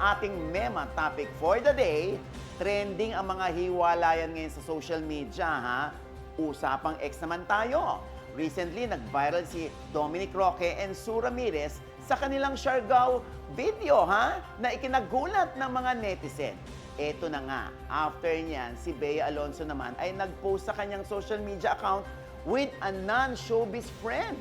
ating mema topic for the day. Trending ang mga hiwalayan ngayon sa social media, ha? Usapang ex naman tayo. Recently, nag-viral si Dominic Roque and Sue Ramirez sa kanilang Siargao video, ha? Na ikinagulat ng mga netizen. Eto na nga, after niyan, si Bea Alonso naman ay nag-post sa kanyang social media account with a non-showbiz friend.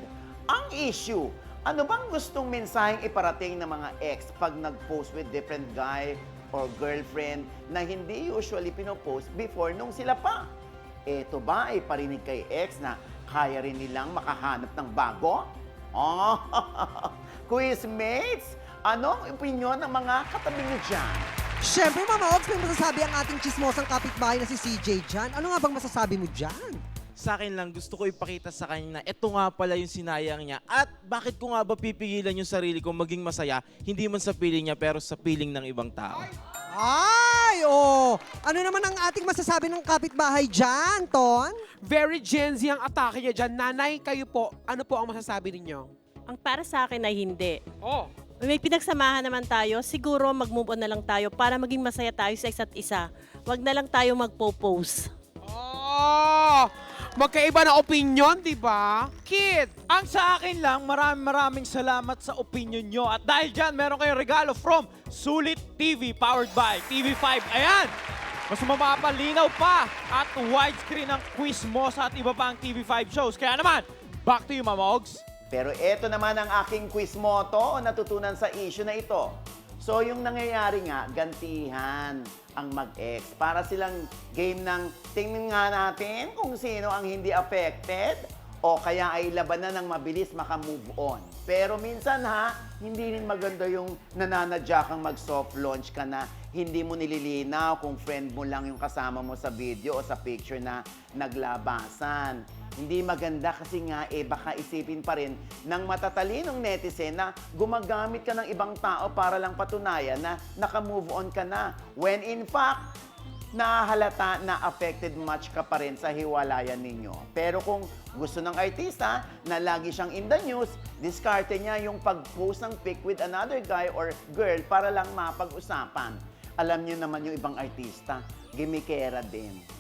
Ang issue, ano bang gustong mensaheng iparating ng mga ex pag nag-post with different guy or girlfriend na hindi usually pinopost before nung sila pa? Eto ba ay parinig kay ex na kaya rin nilang makahanap ng bago? Oh, quizmates, anong opinion ng mga katabi niyo dyan? Siyempre, Mama Ogs, may masasabi ang ating chismosang kapitbahay na si CJ dyan. Ano nga bang masasabi mo dyan? Sa akin lang, gusto ko ipakita sa kanya na ito nga pala yung sinayang niya. At bakit ko nga ba pipigilan yung sarili ko maging masaya, hindi man sa piling niya, pero sa piling ng ibang tao. Ay, oh! Ano naman ang ating masasabi ng kapitbahay dyan, Ton? Very Gen Z ang atake niya dyan. Nanay, kayo po, ano po ang masasabi ninyo? Ang para sa akin ay hindi. Oh, May pinagsamahan naman tayo, siguro mag-move on na lang tayo para maging masaya tayo sa isa't isa. Huwag na lang tayo magpo-post. oh magkaiba na opinion, di ba? Kid, ang sa akin lang, maraming maraming salamat sa opinion nyo. At dahil dyan, meron kayong regalo from Sulit TV, powered by TV5. Ayan! Mas mapapalinaw pa at widescreen ang quiz mo sa at iba pang TV5 shows. Kaya naman, back to you, Mama Ogs. Pero ito naman ang aking quiz motto o natutunan sa issue na ito. So yung nangyayari nga, gantihan ang mag-ex. Para silang game ng tingnan nga natin kung sino ang hindi affected o kaya ay labanan ng mabilis makamove on. Pero minsan ha, hindi rin maganda yung nananadya kang mag-soft launch ka na hindi mo nililinaw kung friend mo lang yung kasama mo sa video o sa picture na naglabasan. Hindi maganda kasi nga eh baka isipin pa rin ng matatalinong netizen na gumagamit ka ng ibang tao para lang patunayan na naka-move on ka na. When in fact, nahalata na affected much ka pa rin sa hiwalayan ninyo. Pero kung gusto ng artista na lagi siyang in the news, diskarte niya yung pag-post ng pic with another guy or girl para lang mapag-usapan. Alam niyo naman yung ibang artista, gimikera din.